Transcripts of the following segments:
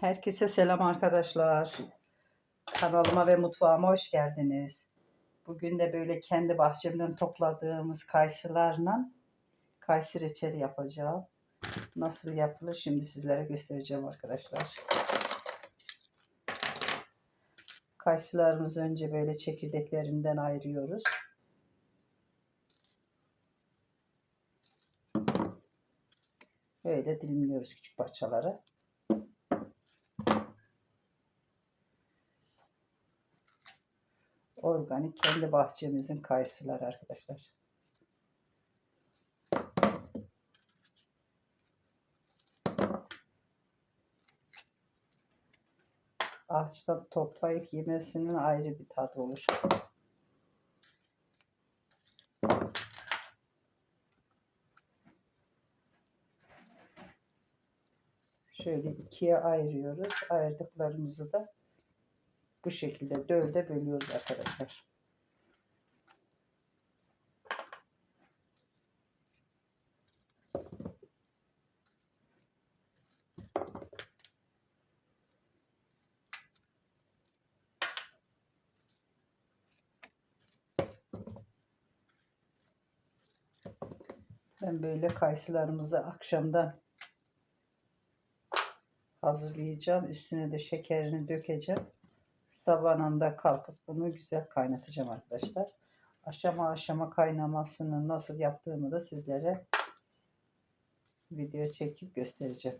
Herkese selam arkadaşlar. Kanalıma ve mutfağıma hoş geldiniz. Bugün de böyle kendi bahçemden topladığımız kayısılarla kayısı reçeli yapacağım. Nasıl yapılır şimdi sizlere göstereceğim arkadaşlar. Kayısılarımızı önce böyle çekirdeklerinden ayırıyoruz. Böyle dilimliyoruz küçük parçalara. Organik kendi bahçemizin kayısıları arkadaşlar. Ağaçtan toplayıp yemesinin ayrı bir tadı olur. Şöyle ikiye ayırıyoruz. Ayırdıklarımızı da bu şekilde dörde bölüyoruz arkadaşlar. Ben böyle kayısılarımızı akşamdan hazırlayacağım. Üstüne de şekerini dökeceğim. Sabahında kalkıp bunu güzel kaynatacağım arkadaşlar. Aşama aşama kaynamasını nasıl yaptığımı da sizlere video çekip göstereceğim.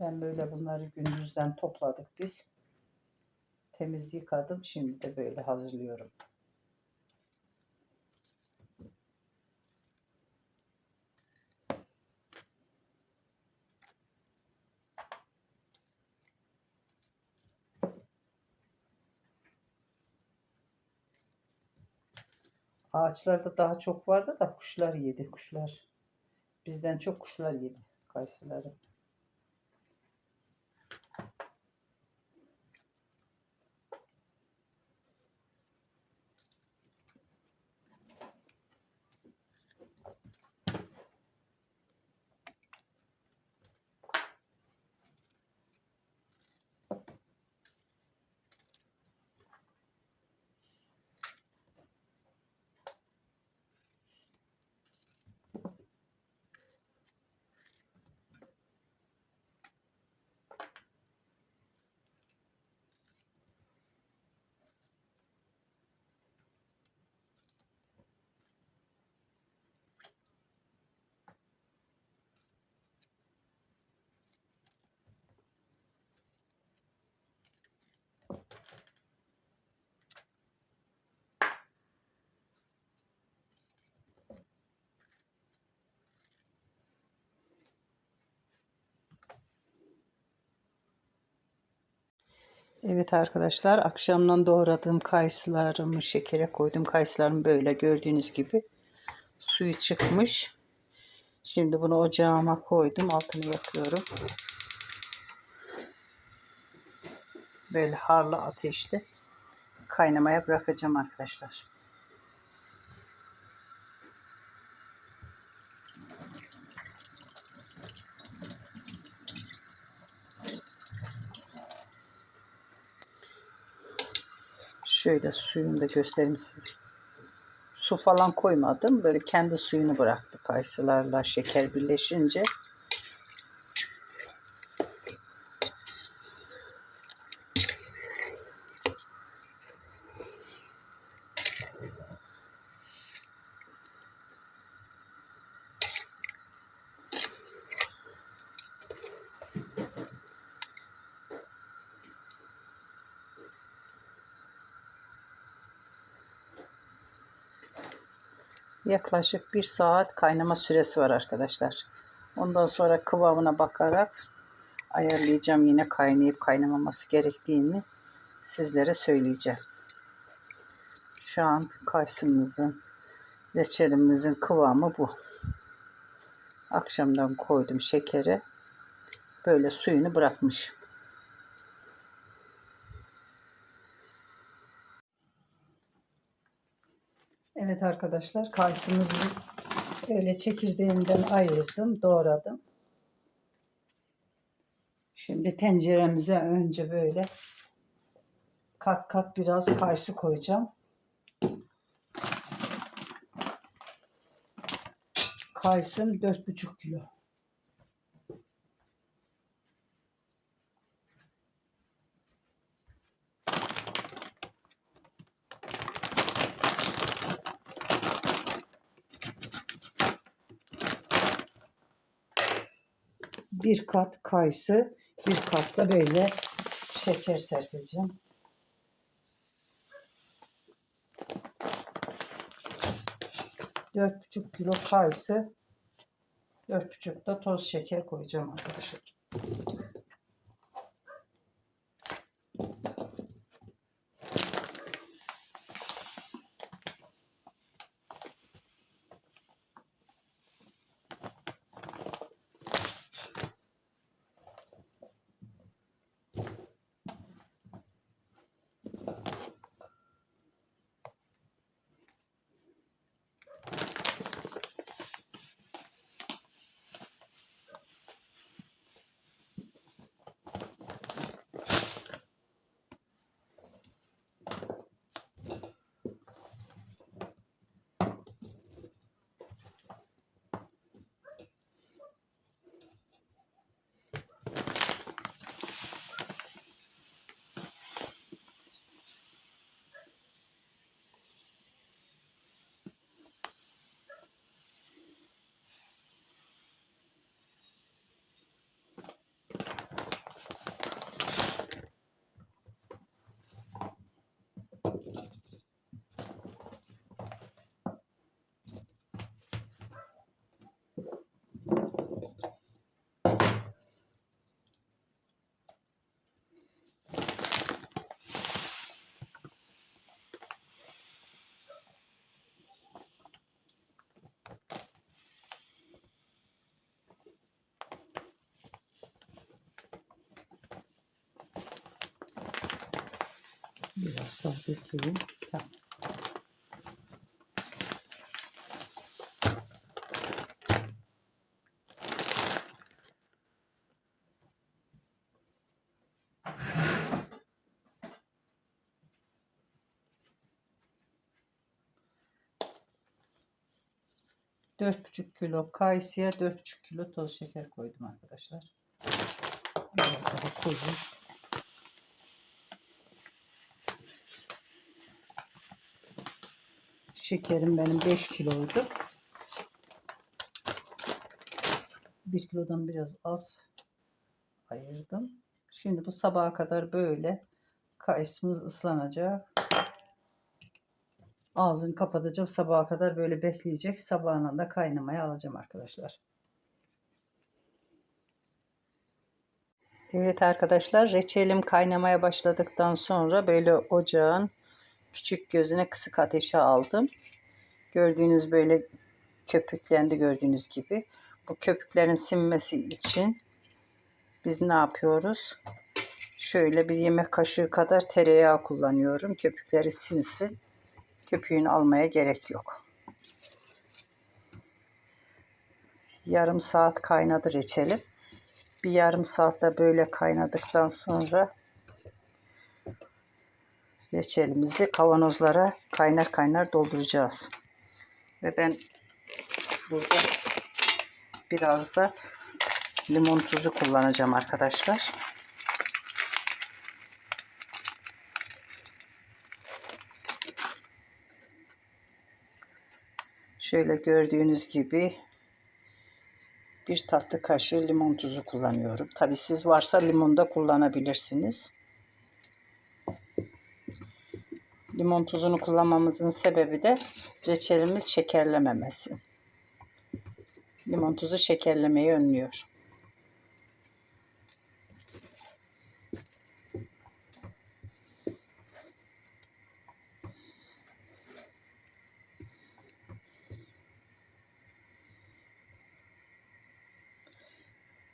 Ben böyle bunları gündüzden topladık biz. Temiz yıkadım. Şimdi de böyle hazırlıyorum. Ağaçlarda daha çok vardı da kuşlar yedi kuşlar. Bizden çok kuşlar yedi kayısıları. Evet arkadaşlar akşamdan doğradığım kayısılarımı şekere koydum. Kayısılarım böyle gördüğünüz gibi suyu çıkmış. Şimdi bunu ocağıma koydum. Altını yakıyorum. Böyle harlı ateşte kaynamaya bırakacağım arkadaşlar. Şöyle suyunu da göstereyim size. Su falan koymadım. Böyle kendi suyunu bıraktı kayısılarla şeker birleşince. Yaklaşık bir saat kaynama süresi var arkadaşlar. Ondan sonra kıvamına bakarak ayarlayacağım yine kaynayıp kaynamaması gerektiğini sizlere söyleyeceğim. Şu an kayısımızın, reçelimizin kıvamı bu. Akşamdan koydum şekeri. Böyle suyunu bırakmış. Evet arkadaşlar kayısımızı öyle çekirdeğinden ayırdım, doğradım. Şimdi tenceremize önce böyle kat kat biraz kayısı koyacağım. Kayısım 4,5 kilo. Bir kat kayısı, bir kat da böyle şeker serpeceğim. Dört buçuk kilo kayısı, dört buçuk da toz şeker koyacağım arkadaşlar. Biraz daha dökeyim. Tamam. Dört buçuk kilo kayısıya dört buçuk kilo toz şeker koydum arkadaşlar. Biraz daha koyayım. Şekerim benim 5 kiloydu. 1 kilodan biraz az ayırdım. Şimdi bu sabaha kadar böyle kayısımız ıslanacak. Ağzını kapatacağım. Sabaha kadar böyle bekleyecek. Sabahına da kaynamaya alacağım arkadaşlar. Evet arkadaşlar reçelim kaynamaya başladıktan sonra böyle ocağın küçük gözüne kısık ateşe aldım. Gördüğünüz böyle köpüklendi gördüğünüz gibi. Bu köpüklerin sinmesi için biz ne yapıyoruz? Şöyle bir yemek kaşığı kadar tereyağı kullanıyorum. Köpükleri sinsin. Köpüğünü almaya gerek yok. Yarım saat kaynadı reçelim. Bir yarım saatte böyle kaynadıktan sonra reçelimizi kavanozlara kaynar kaynar dolduracağız. Ve ben burada biraz da limon tuzu kullanacağım arkadaşlar. Şöyle gördüğünüz gibi bir tatlı kaşığı limon tuzu kullanıyorum. Tabi siz varsa limon da kullanabilirsiniz. Limon tuzunu kullanmamızın sebebi de reçelimiz şekerlememesi. Limon tuzu şekerlemeyi önlüyor.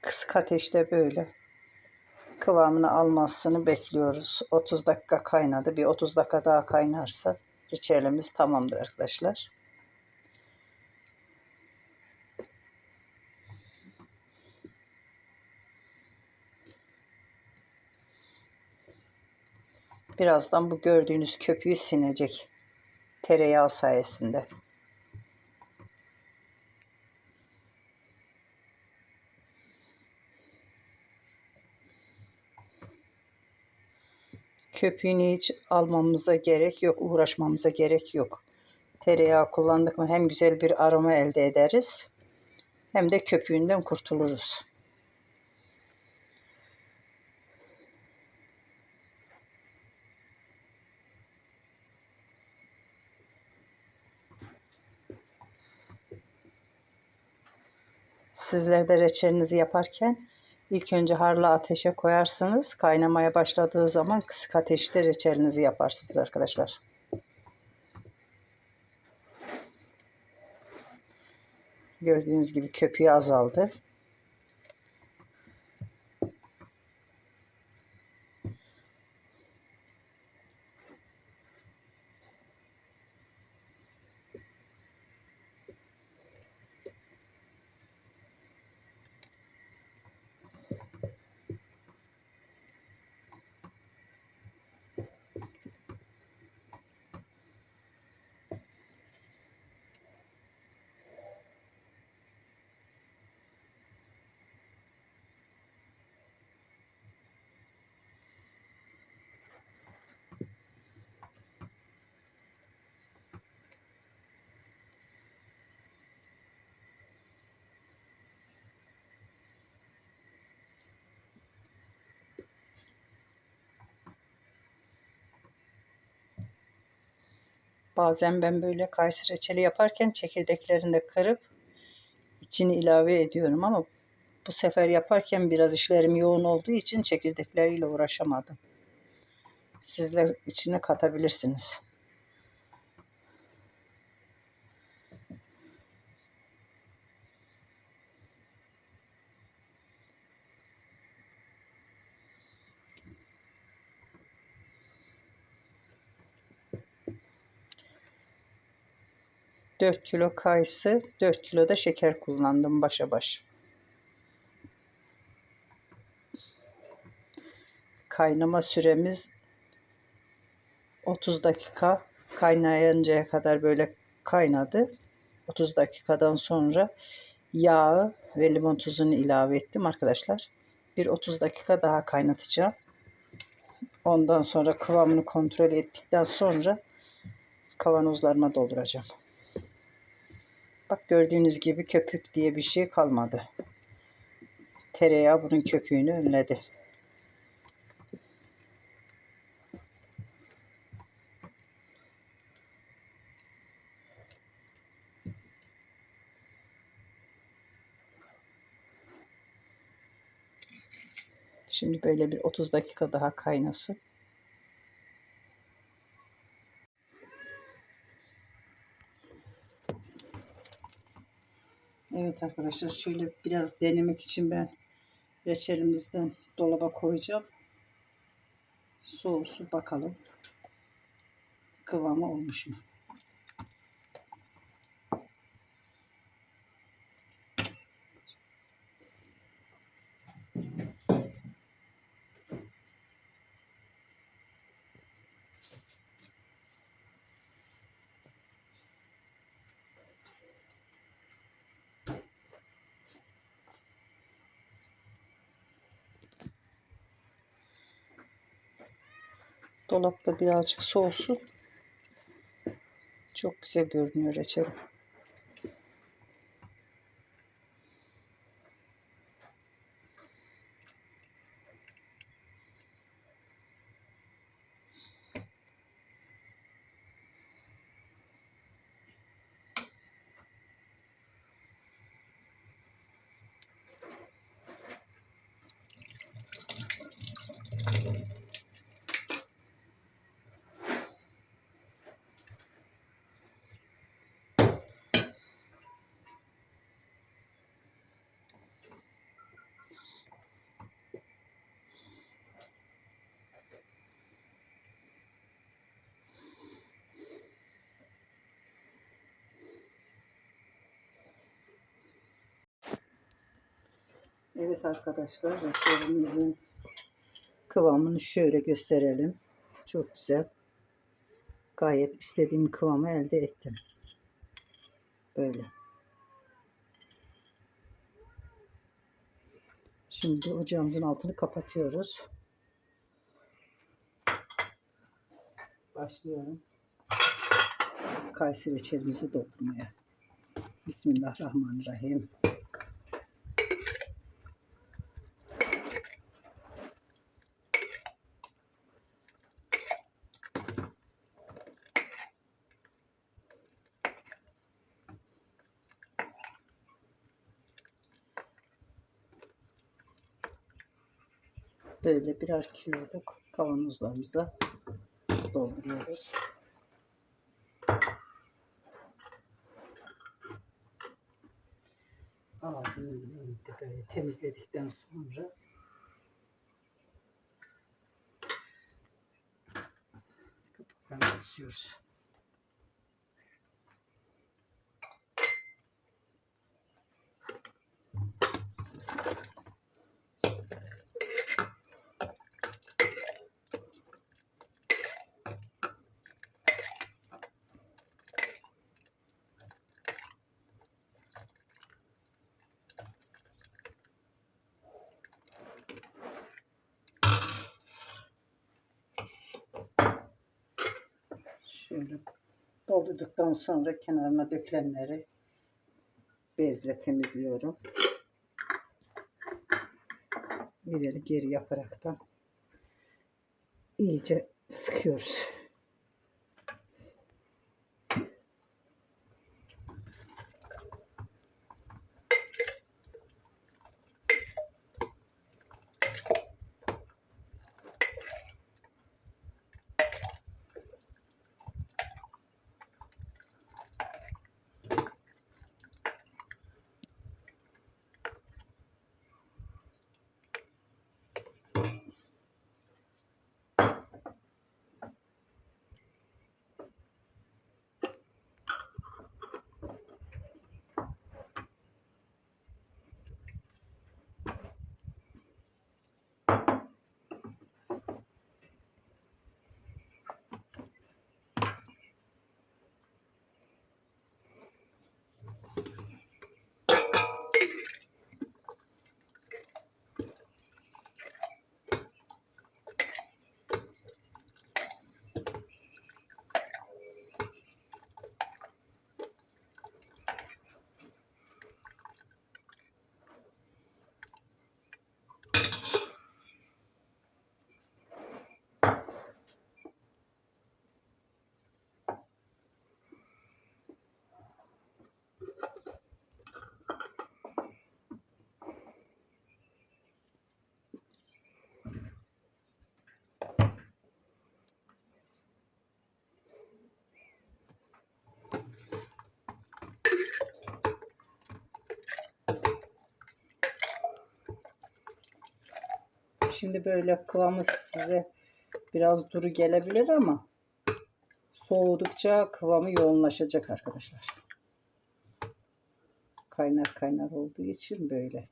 Kısık ateşte böyle kıvamını almasını bekliyoruz. 30 dakika kaynadı. Bir 30 dakika daha kaynarsa reçelimiz tamamdır arkadaşlar. Birazdan bu gördüğünüz köpüğü sinecek tereyağı sayesinde. Köpüğünü hiç almamıza gerek yok, uğraşmamıza gerek yok. Tereyağı kullandık mı hem güzel bir aroma elde ederiz hem de köpüğünden kurtuluruz. Sizler de reçelinizi yaparken ilk önce harlı ateşe koyarsınız. Kaynamaya başladığı zaman kısık ateşte reçelinizi yaparsınız arkadaşlar. Gördüğünüz gibi köpüğü azaldı. Bazen ben böyle kayısı reçeli yaparken çekirdeklerini de kırıp içini ilave ediyorum ama bu sefer yaparken biraz işlerim yoğun olduğu için çekirdekleriyle uğraşamadım. Sizler içine katabilirsiniz. Dört kilo kayısı, 4 kilo da şeker kullandım başa baş. Kaynama süremiz 30 dakika kaynayıncaya kadar böyle kaynadı. 30 dakikadan sonra yağı ve limon tuzunu ilave ettim arkadaşlar. Bir 30 dakika daha kaynatacağım. Ondan sonra kıvamını kontrol ettikten sonra kavanozlarıma dolduracağım. Bak gördüğünüz gibi köpük diye bir şey kalmadı. Tereyağı bunun köpüğünü önledi. Şimdi böyle bir 30 dakika daha kaynasın. Evet arkadaşlar şöyle biraz denemek için ben reçelimizden dolaba koyacağım. Soğusu bakalım. Kıvamı olmuş mu? Dolapta birazcık soğusun. Çok güzel görünüyor reçelim. Evet arkadaşlar reçelimizin kıvamını şöyle gösterelim. Çok güzel. Gayet istediğim kıvamı elde ettim. Böyle. Şimdi ocağımızın altını kapatıyoruz. Başlıyorum. Kayısı reçelimizi doldurmaya. Bismillahirrahmanirrahim. Böyle birer kiloluk kavanozlarımıza dolduruyoruz. Ağzını böyle temizledikten sonra kapaklarını tutuyoruz. Şöyle doldurduktan sonra kenarına dökülenleri bezle temizliyorum. İleri geri yaparaktan iyice sıkıyoruz. Şimdi böyle kıvamı size biraz duru gelebilir ama soğudukça kıvamı yoğunlaşacak arkadaşlar. Kaynar kaynar olduğu için böyle.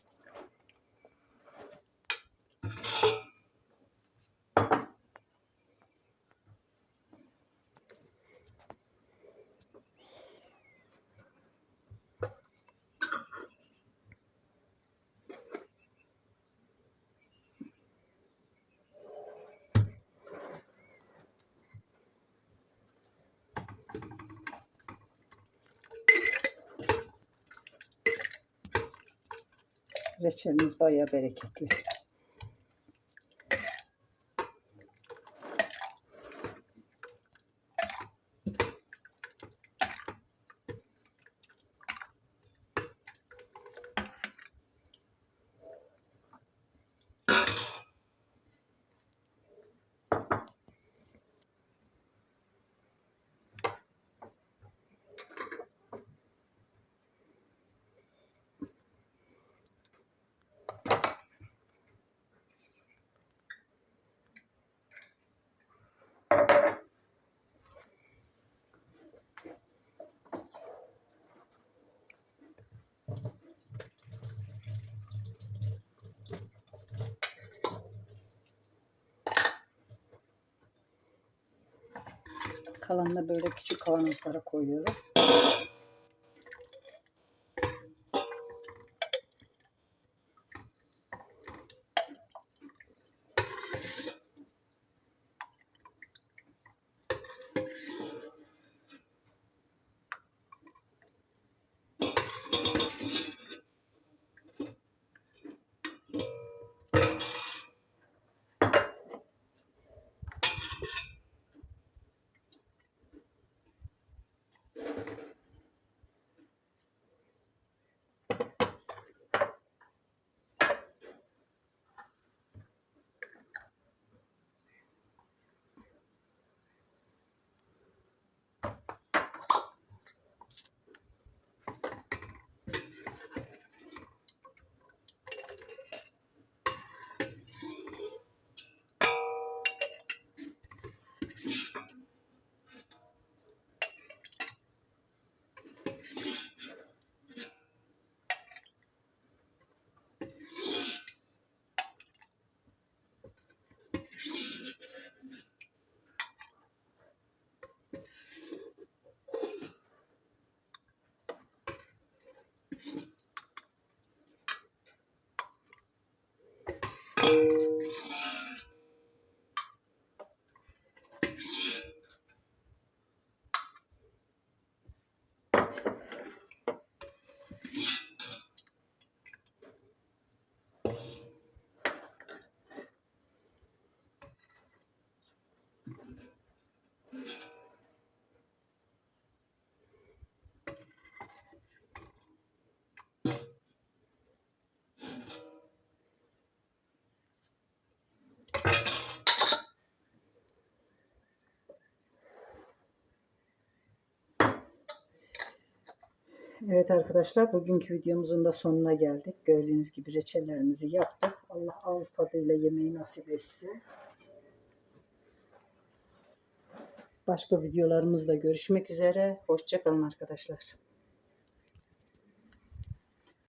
Reçelimiz bayağı bereketli. Kalanını böyle küçük kavanozlara koyuyorum. Evet arkadaşlar bugünkü videomuzun da sonuna geldik. Gördüğünüz gibi reçellerimizi yaptık. Allah ağız tadıyla yemeği nasip etsin. Başka videolarımızda görüşmek üzere. Hoşçakalın arkadaşlar.